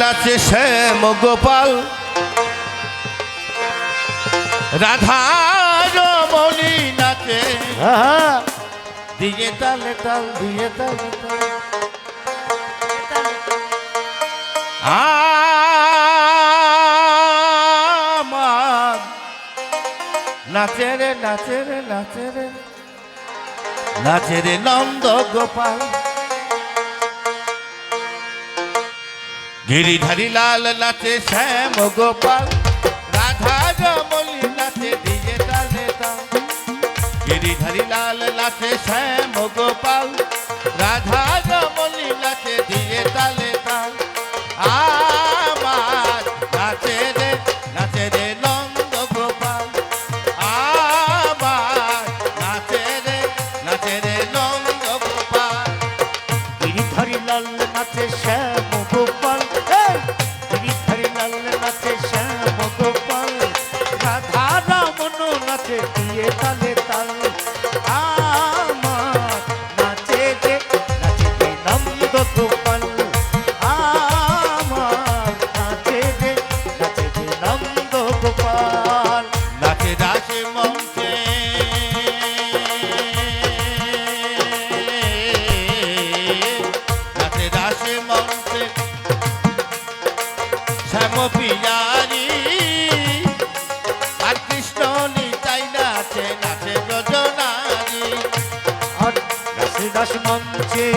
নাচে শ্যাম গোপাল রাধা রমণী নাচে। দিয়ে তালে, তাল, দিয়ে তালে নাচে রে নাচে রে নাচে রে। নাচে রে নন্দ গোপাল। গিরিধারী লাল নাচে শ্যাম গোপাল, রাধা রমণী নাচে দিয়ে তালে তাল। গিরিধারী লাল নাচে শ্যাম গোপাল, রাধা রমণী নাচে দিয়ে তালে তাল। আমার নাচে রে নাচে রে নন্দ গোপাল, আমার নাচে রে নাচে রে নন্দ গোপাল। গিরিধারী লাল নাচে শ্যাম পিয়ারি। আর কৃষ্ণ নিতাই নাচে নাচে গাছে দাস মঞ্চে,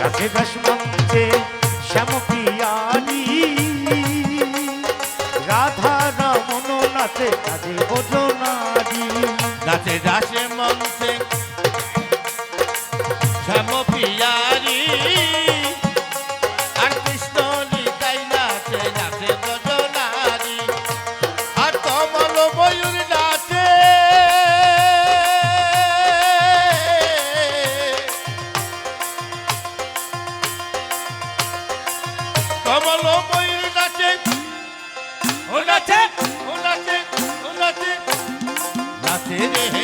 গাছে দাস মঞ্চে শ্যাম পিয়ারি। রাধা রমন নাচে কাজে বোঝনারি নাচে মঞ্চে কমল ময়ূর নাচে। ও নাচে ও নাচে ও নাচে। নাচে রে।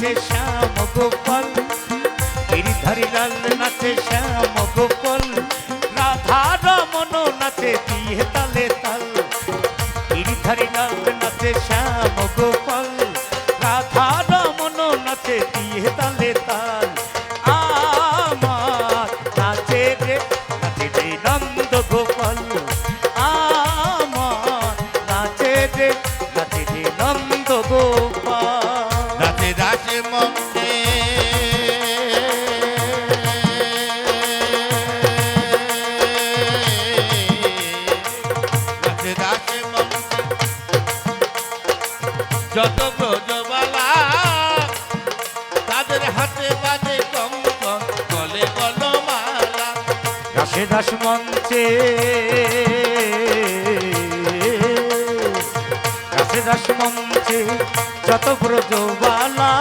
নাচে শ্যাম গোপাল। গিরিধারি লাল নাচে শ্যাম গোপাল। রাধা রমন নাচে দিয়ে তালে তাল। গিরিধারি লাল নাচে শ্যাম গোপাল। রাধা রমন নাচে দিয়ে তালে রাতে রাতে যত ব্রজবালা তাদের হাতে বাজে কঙ্কন গলে বলমালা দাসে দাস মঞ্চে দাসে দাস মঞ্চে যত ব্রজবালা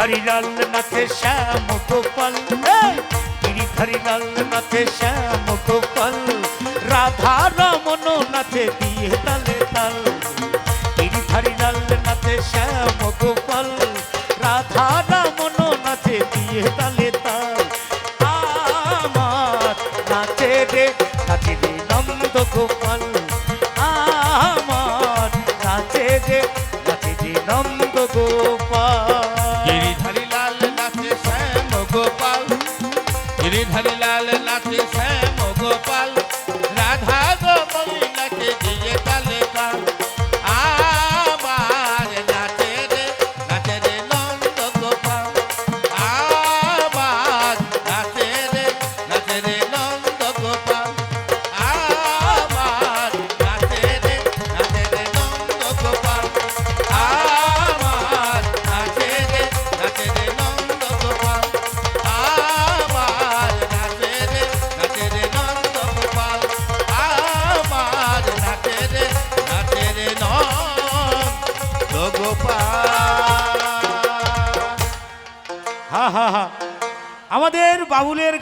গিরিধারী নাথে শ্যাম গোপাল এই! গিরিধারী লাল নাচে শ্যাম গোপাল রাধা রমন নাথে দিয়ে তালে তাল গিরিধারী লাল নাচে শ্যাম গিরিধারী লাল নাচে শ্যাম গোপাল। আমাদের বাবুলের